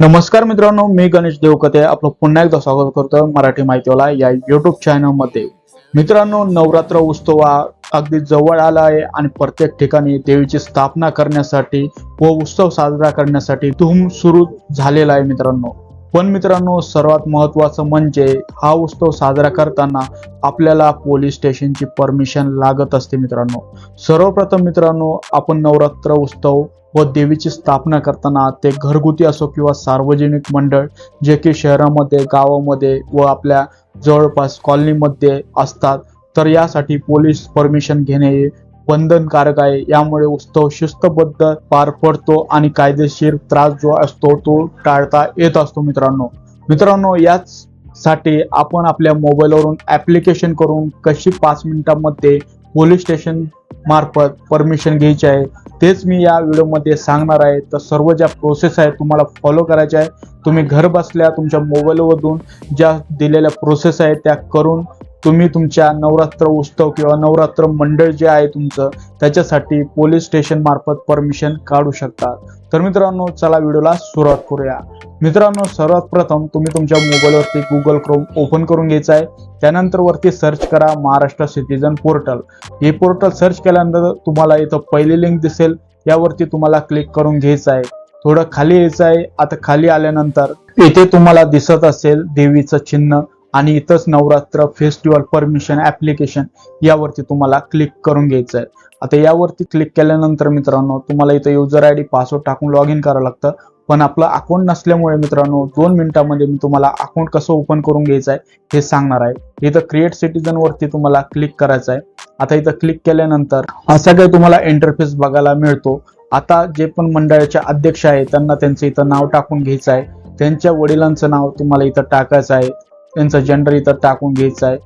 नमस्कार मित्रांनो मी गणेश देवकते. आपलं पुन्हा एकदा स्वागत करतो मराठी माहितीवाला या युट्यूब चॅनलमध्ये. मित्रांनो नवरात्र उत्सव अगदी जवळ आला आहे आणि प्रत्येक ठिकाणी देवीची स्थापना करण्यासाठी व उत्सव साजरा करण्यासाठी धूम सुरू झालेला आहे मित्रांनो. पण मित्रांनो सर्वात महत्वाचं म्हणजे हा उत्सव साजरा करताना आपल्याला पोलीस स्टेशनची परमिशन लागत असते मित्रांनो. सर्वप्रथम मित्रांनो आपण नवरात्र उत्सव व देवीची स्थापना करताना ते घरगुती असो किंवा सार्वजनिक मंडळ जे की शहरामध्ये गावामध्ये व आपल्या जवळपास कॉलनीमध्ये असतात तर यासाठी पोलीस परमिशन घेणे बंधनकारक आहे. यामुळे उत्सव शिस्तबद्ध पार पडतो आणि कायदेशीर त्रास जो असतो तो टाळता येत असतो मित्रांनो. मित्रांनो याच साठी आपण आपल्या मोबाईलवरून ऍप्लिकेशन करून कशी पाच मिनिटांमध्ये पोलीस स्टेशन मार्फत परमिशन घ्यायची आहे तेच मी या व्हिडिओमध्ये सांगणार आहे. तर सर्व ज्या प्रोसेस आहेत तुम्हाला फॉलो करायच्या आहे. तुम्ही घर बसल्या तुमच्या मोबाईलवरून ज्या दिलेल्या प्रोसेस आहेत त्या करून तुम्ही तुमच्या नवरात्र उत्सव किंवा नवरात्र मंडळ जे आहे तुमचं त्याच्यासाठी पोलीस स्टेशन मार्फत परमिशन काढू शकता. तर मित्रांनो चला व्हिडिओला सुरुवात करूया. मित्रांनो सर्वात प्रथम तुम्ही तुमच्या मोबाईलवरती गुगल क्रोम ओपन करून घ्यायचं आहे. त्यानंतर वरती सर्च करा महाराष्ट्र सिटीजन पोर्टल हे पोर्टल सर्च केल्यानंतर तुम्हाला इथं पहिली लिंक दिसेल. यावरती तुम्हाला क्लिक करून घ्यायचं आहे. थोडं खाली यायचं आहे. आता खाली आल्यानंतर इथे तुम्हाला दिसत असेल देवीचं चिन्ह. आणि इथंच नवरात्र फेस्टिवल परमिशन ऍप्लिकेशन यावरती तुम्हाला क्लिक करून घ्यायचं आहे आता यावरती क्लिक केल्यानंतर मित्रांनो तुम्हाला इथं युजर आय डी पासवर्ड टाकून लॉग इन करावं लागतं. पण आपलं अकाउंट नसल्यामुळे मित्रांनो दोन मिनिटांमध्ये मी तुम्हाला अकाउंट कसं ओपन करून घ्यायचं आहे हे सांगणार आहे. इथं क्रिएट सिटीजन वरती तुम्हाला क्लिक करायचं आहे आता इथं क्लिक केल्यानंतर असा काही तुम्हाला इंटरफेस बघायला मिळतो. आता जे पण मंडळाचे अध्यक्ष आहे त्यांना त्यांचं इथं नाव टाकून घ्यायचं आहे त्यांच्या वडिलांचं नाव तुम्हाला इथं टाकायचं आहे. त्यांचं जेंडर इथं टाकून घ्यायचा आहे.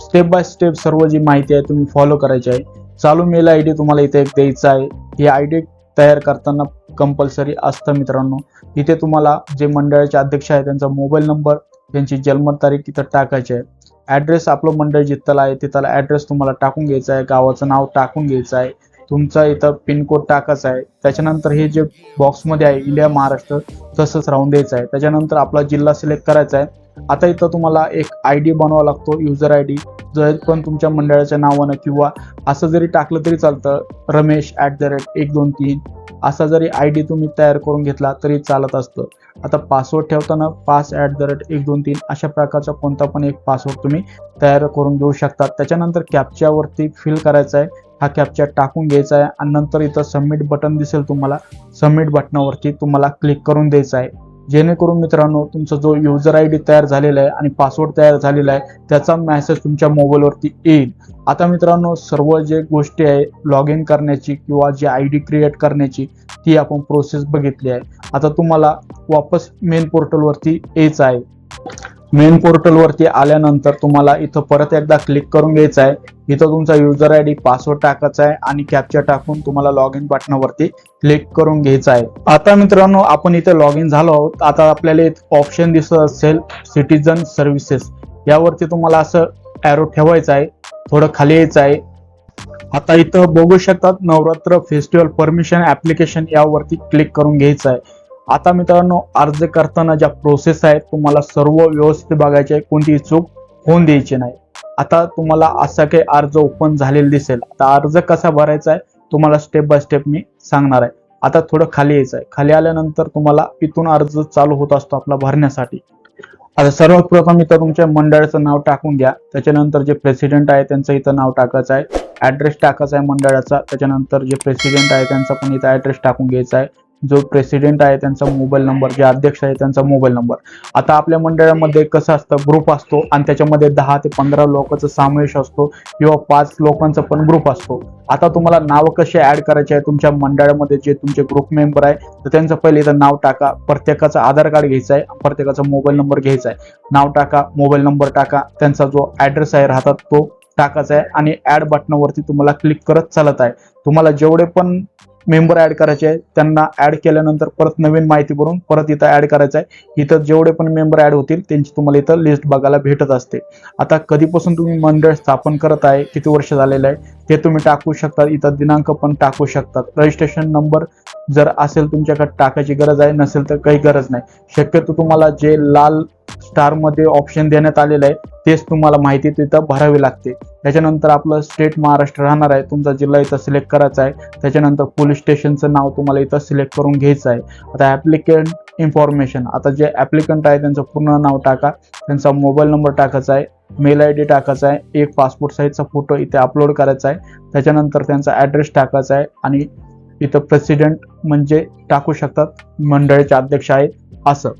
स्टेप बाय स्टेप सर्व जी माहिती आहे तुम्ही फॉलो करायची आहे. चालू मेल आय डी तुम्हाला इथे एक द्यायचा आहे. ही आय डी तयार करताना कंपल्सरी असतं मित्रांनो. इथे तुम्हाला जे मंडळाचे अध्यक्ष आहे त्यांचा मोबाईल नंबर त्यांची जन्मतारीख इथं टाकायची आहे. ॲड्रेस आपलं मंडळ जिथला आहे तिथला ॲड्रेस तुम्हाला टाकून घ्यायचा आहे. गावाचं नाव टाकून घ्यायचं आहे. तुमचा इथं पिनकोड टाकायचा आहे. त्याच्यानंतर हे जे बॉक्समध्ये आहे इंडिया महाराष्ट्र तसंच राहून द्यायचं आहे. त्याच्यानंतर आपला जिल्हा सिलेक्ट करायचा आहे. आता इथं तुम्हाला एक आय डी बनवावा लागतो युजर आय डी जर पण तुमच्या मंडळाच्या नावानं किंवा असं जरी टाकलं तरी चालतं रमेश ॲट द रेट एक दोन तीन. असा जरी आय डी तुम्ही तयार करून घेतला तरी चालत असतं. आता पासवर्ड ठेवताना पास ॲट द रेट एक दोन तीन अशा प्रकारचा कोणता पण एक पासवर्ड तुम्ही तयार करून घेऊ शकता. त्याच्यानंतर कॅपच्यावरती फिल करायचा आहे. हा कॅप्चर टाकून घ्यायचा आहे. आणि नंतर इथं सबमिट बटन दिसेल तुम्हाला. सबमिट बटनावरती तुम्हाला क्लिक करून द्यायचं आहे. जेणेकरून मित्रांनो तुमचा जो युजर आय डी तयार झालेला आहे आणि पासवर्ड तयार झालेला आहे त्याचा मेसेज तुमच्या मोबाईलवरती येईल. आता मित्रांनो सर्व जे गोष्टी आहे लॉग इन करण्याची किंवा जी आय डी क्रिएट करण्याची ती आपण प्रोसेस बघितली आहे. आता तुम्हाला वापस मेन पोर्टलवरती यायचं आहे. मेन पोर्टलवरती आल्यानंतर तुम्हाला इथं परत एकदा क्लिक करून घ्यायचं आहे. इथं तुमचा युजर आय डी पासवर्ड टाकायचा आहे आणि कॅप्चर टाकून तुम्हाला लॉग इन बटनावरती क्लिक करून घ्यायचं आहे. आता मित्रांनो आपण इथे लॉग इन झालो आहोत. आता आपल्याला एक ऑप्शन दिसत असेल सिटीजन सर्व्हिसेस यावरती तुम्हाला असं ॲरो ठेवायचं आहे. थोडं खाली यायचं आहे. आता इथं बघू शकतात नवरात्र फेस्टिवल परमिशन ऍप्लिकेशन यावरती क्लिक करून घ्यायचं आहे. आता मित्रांनो अर्ज करताना ज्या प्रोसेस आहेत तुम्हाला सर्व व्यवस्थित बघायचे आहे कोणतीही चूक होऊन द्यायची नाही. आता तुम्हाला असा काही अर्ज ओपन झालेला दिसेल. आता अर्ज कसा भरायचा आहे तुम्हाला स्टेप बाय स्टेप मी सांगणार आहे. आता थोडं खाली यायचं आहे. खाली आल्यानंतर तुम्हाला इथून अर्ज चालू होत असतो आपला भरण्यासाठी. आता सर्वप्रथम इथं तुमच्या मंडळाचं नाव टाकून घ्या. त्याच्यानंतर जे प्रेसिडेंट आहे त्यांचं इथं नाव टाकायचं आहे. ऍड्रेस टाकायचा आहे मंडळाचा. त्याच्यानंतर जे प्रेसिडेंट आहे त्यांचा पण इथं ऍड्रेस टाकून घ्यायचा आहे. जो प्रेसिडेंट आहे त्यांचा मोबाईल नंबर जे अध्यक्ष आहे त्यांचा मोबाईल नंबर आता आपल्या मंडळामध्ये कसं असतं ग्रुप असतो आणि त्याच्यामध्ये दहा ते पंधरा लोकांचा समावेश असतो किंवा पाच लोकांचा पण ग्रुप असतो. आता तुम्हाला नाव कसे ऍड करायचे आहे तुमच्या मंडळामध्ये जे तुमचे ग्रुप मेंबर आहे तर त्यांचं पहिले इथं नाव टाका. प्रत्येकाचं आधार कार्ड घ्यायचं आहे प्रत्येकाचा मोबाईल नंबर घ्यायचा आहे. नाव टाका मोबाईल नंबर टाका त्यांचा जो ऍड्रेस आहे राहतात तो टाकायचा आहे आणि ऍड बटनावरती तुम्हाला क्लिक करत चालत आहे. तुम्हाला जेवढे पण मेंबर ऍड करायचे आहे त्यांना ऍड केल्यानंतर परत नवीन माहिती भरून परत इथं ऍड करायचं आहे. इथं जेवढे पण मेंबर ऍड होतील त्यांची तुम्हाला इथं लिस्ट बघायला भेटत असते. आता कधीपासून तुम्ही मंडळ स्थापन करत आहे किती वर्ष झालेलं आहे ते तुम्ही टाकू शकता इथं दिनांक पण टाकू शकतात. रजिस्ट्रेशन नंबर जर असेल तुमच्याकडे टाकायची गरज आहे नसेल तर काही गरज नाही. शक्यतो तुम्हाला जे लाल स्टारमध्ये ऑप्शन देण्यात आलेलं आहे तेच तुम्हाला माहिती तिथं भरावी लागते. त्याच्यानंतर आपलं स्टेट महाराष्ट्र राहणार आहे तुमचा जिल्हा इथं सिलेक्ट करायचा आहे. त्याच्यानंतर पोलीस स्टेशनचं नाव तुम्हाला इथं सिलेक्ट करून घ्यायचं आहे. आता ॲप्लिकेंट इन्फॉर्मेशन आता जे ॲप्लिकंट आहे त्यांचं पूर्ण नाव टाका. त्यांचा मोबाईल नंबर टाकायचा आहे. मेल आय डी टाकायचा आहे एक पासपोर्ट साईजचा फोटो इथे अपलोड करायचा आहे त्याच्यानंतर त्यांचा ॲड्रेस टाकायचा आहे आणि इथं प्रेसिडेंट म्हणजे टाकू शकतात मंडळाचे अध्यक्ष आहेत असं.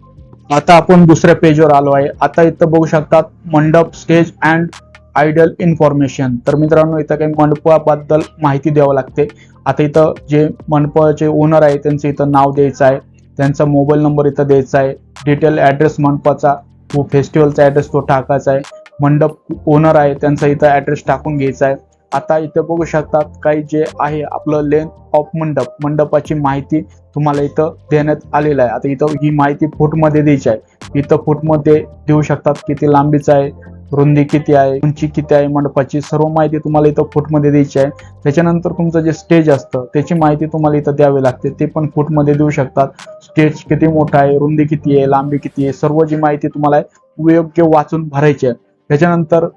आता आपण दुसऱ्या पेजवर आलो आहे. आता इथं बघू शकतात मंडप स्टेज अँड आयडल इन्फॉर्मेशन तर मित्रांनो इथं काही मंडपाबद्दल माहिती द्यावं लागते. आता इथं जे मंडपाचे ओनर आहे त्यांचं इथं नाव द्यायचं आहे. त्यांचा मोबाईल नंबर इथं द्यायचा आहे. डिटेल ॲड्रेस मंडपाचा तो फेस्टिवलचा ॲड्रेस तो टाकायचा आहे. मंडप ओनर आहे त्यांचा इथं ॲड्रेस टाकून घ्यायचा आहे. आता इथं बघू शकतात काही जे आहे आपलं लेंथ ऑफ मंडप मंडपाची माहिती तुम्हाला इथं देण्यात आलेलं आहे. आता इथं ही माहिती फूटमध्ये द्यायची आहे. इथं फूटमध्ये देऊ शकतात किती लांबीचं आहे रुंदी किती आहे उंची किती आहे मंडपाची सर्व माहिती तुम्हाला इथं फूटमध्ये द्यायची आहे. त्याच्यानंतर तुमचं जे स्टेज असतं त्याची माहिती तुम्हाला इथं द्यावी लागते. ते पण फूटमध्ये देऊ शकतात. स्टेज किती मोठा आहे रुंदी किती आहे लांबी किती आहे सर्व जी माहिती तुम्हाला योग्य वाचून भरायची आहे. त्याच्यानंतर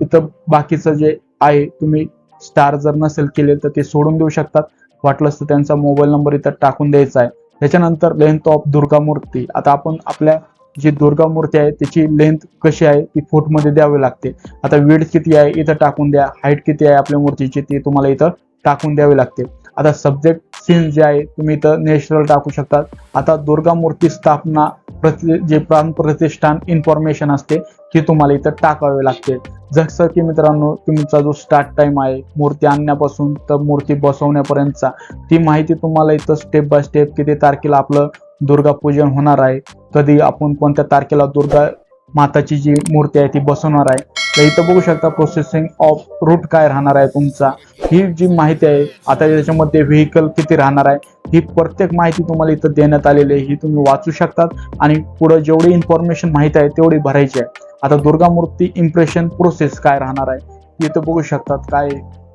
इथं बाकीचं जे आहे तुम्ही स्टार जर नसेल केले तर ते सोडून देऊ शकतात. वाटलंच तर त्यांचा मोबाईल नंबर इथं टाकून द्यायचा आहे. त्याच्यानंतर लेंथ ऑफ दुर्गा मूर्ती. आता आपण आपल्या जी दुर्गा मूर्ती आहे त्याची लेंथ कशी आहे ती फूटमध्ये द्यावी लागते. आता वेड किती आहे इथं टाकून द्या. हाईट किती आहे आपल्या मूर्तीची ती तुम्हाला इथं टाकून द्यावी लागते. आता सब्जेक्ट सीन जे आहे तुम्ही इथं नॅचरल टाकू शकतात. आता दुर्गा मूर्ती स्थापना प्रति जे प्राण प्रतिष्ठान इन्फॉर्मेशन असते ती तुम्हाला इथं टाकावे लागते. जसं की मित्रांनो तुमचा जो स्टार्ट टाइम आहे मूर्ती आणण्यापासून तर मूर्ती बसवण्यापर्यंतचा ती माहिती तुम्हाला इथं स्टेप बाय स्टेप किती तारखेला आपलं दुर्गा पूजन होणार आहे कधी आपण कोणत्या तारखेला दुर्गा माताची जी मूर्ती आहे ती बसवणार आहे. तर इथं बघू शकता प्रोसेसिंग ऑफ रूट काय राहणार आहे तुमचा. ही जी माहिती आहे आता त्याच्यामध्ये व्हेकल किती राहणार आहे ही प्रत्येक माहिती तुम्हाला इथं देण्यात आलेली आहे ही तुम्ही वाचू शकतात. आणि पुढं जेवढी इन्फॉर्मेशन माहिती आहे तेवढी भरायची आहे. आता दुर्गा मूर्ती इम्प्रेशन प्रोसेस काय राहणार आहे इथं बघू शकतात काय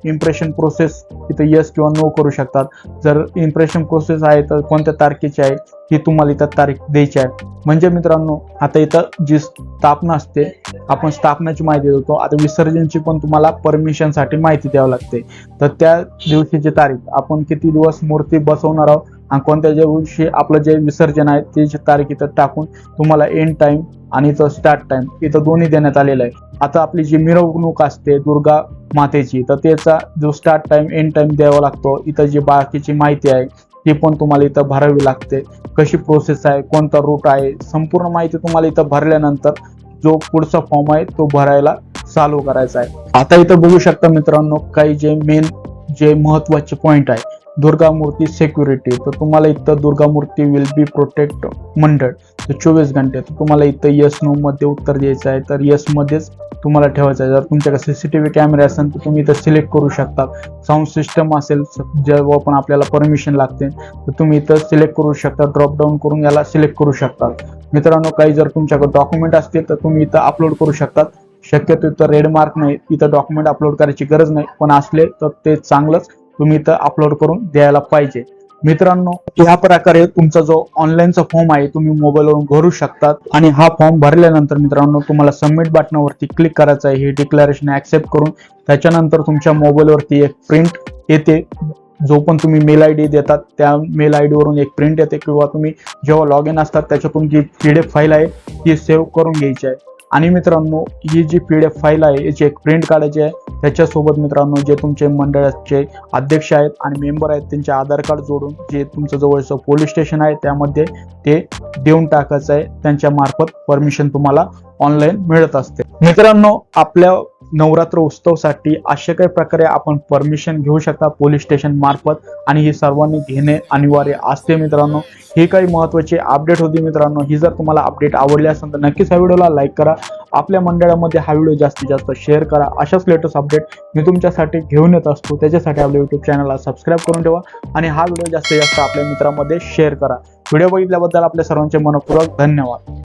इम्प्रेशन प्रोसेस इथं यस किंवा नो करू शकतात. जर इम्प्रेशन प्रोसेस आहे तर कोणत्या तारखेची आहे ही तुम्हाला इथं तारीख द्यायची आहे. म्हणजे मित्रांनो आता इथं जी स्थापना असते आपण स्थापनाची माहिती देतो. आता विसर्जनची पण तुम्हाला परमिशनसाठी माहिती द्यावी लागते. तर त्या दिवशीची तारीख आपण किती दिवस मूर्ती बसवणार आहोत आणि कोणत्या ज्या दिवशी आपलं जे विसर्जन आहे त्याची तारीख इथं टाकून तुम्हाला एंड टाइम आणि इथं स्टार्ट टाइम इथं दोन्ही देण्यात आलेलं आहे. आता आपली जी मिरवणूक असते दुर्गा मातेची तर त्याचा जो स्टार्ट टाइम एंड टाइम द्यावा लागतो. इथं जी बाकीची माहिती आहे ती पण तुम्हाला इथं भरावी लागते. कशी प्रोसेस आहे कोणता रूट आहे संपूर्ण माहिती तुम्हाला इथं भरल्यानंतर जो पुढचा फॉर्म आहे तो भरायला चालू करायचा आहे. आता इथं बघू शकता मित्रांनो काही जे मेन जे महत्त्वाचे पॉइंट आहे दुर्गा मूर्ती सिक्युरिटी तर तुम्हाला इथं दुर्गा मूर्ती विल बी प्रोटेक्ट मंडळ. तर चोवीस घंटे. तर तुम्हाला इथं यस नो मध्ये उत्तर द्यायचं आहे. तर यस मध्येच तुम्हाला ठेवायचं आहे. जर तुमच्याकडे सीसीटीव्ही कॅमेरे असेल तर तुम्ही इथं सिलेक्ट करू शकता. साऊंड सिस्टम असेल जेव्हा पण आपल्याला परमिशन लागते तर तुम्ही इथं सिलेक्ट करू शकता. ड्रॉप डाऊन करून याला सिलेक्ट करू शकता. मित्रांनो काही जर तुमच्याकडे डॉक्युमेंट असतील तर तुम्ही इथं अपलोड करू शकतात शक्यतो इथं रेड मार्क नाही. इथं डॉक्युमेंट अपलोड करायची गरज नाही. पण असले तर ते चांगलंच तुम्ही इथं अपलोड करून द्यायला पाहिजे. मित्रांनो या प्रकारे तुमचा जो ऑनलाईनचा फॉर्म आहे तुम्ही मोबाईलवरून भरू शकतात. आणि हा फॉर्म भरल्यानंतर मित्रांनो तुम्हाला सबमिट बटनावरती क्लिक करायचं आहे. हे डिक्लेरेशन ऍक्सेप्ट करून त्याच्यानंतर तुमच्या मोबाईलवरती एक प्रिंट येते. जो पण तुम्ही मेल आय डी देतात त्या मेल आय डीवरून एक प्रिंट येते. किंवा तुम्ही जेव्हा लॉग इन असतात त्याच्यातून जी पी डी एफ फाईल आहे ती सेव्ह करून घ्यायची आहे. आणि मित्रांनो ही जी पी डी एफ फाईल आहे याची एक प्रिंट काढायची आहे. त्याच्यासोबत मित्रांनो जे तुमचे मंडळाचे अध्यक्ष आहेत आणि मेंबर आहेत त्यांचे आधार कार्ड जोडून जे तुमचं जवळचं पोलीस स्टेशन आहे त्यामध्ये ते देऊन टाकायचं आहे. त्यांच्या मार्फत परमिशन तुम्हाला ऑनलाईन मिळत असते. मित्रांनो आपल्या नवरात्र उत्सवसाठी अशा काही प्रकारे आपण परमिशन घेऊ शकता पोलीस स्टेशन मार्फत. आणि हे सर्वांनी घेणे अनिवार्य असते मित्रांनो. हे काही महत्वाची अपडेट होती मित्रांनो. ही जर तुम्हाला अपडेट आवडली असेल तर नक्कीच ह्या व्हिडिओला लाईक करा. आपल्या मंडळामध्ये हा व्हिडिओ जास्तीत जास्त शेअर करा. अशाच लेटेस्ट अपडेट मी तुमच्यासाठी घेऊन येत असतो. त्याच्यासाठी आपल्या यूट्यूब चॅनलला सबस्क्राईब करून ठेवा. आणि हा व्हिडिओ जास्तीत जास्त आपल्या मित्रांमध्ये शेअर करा. व्हिडिओ बघितल्याबद्दल आपल्या सर्वांचे मनपूर्वक धन्यवाद.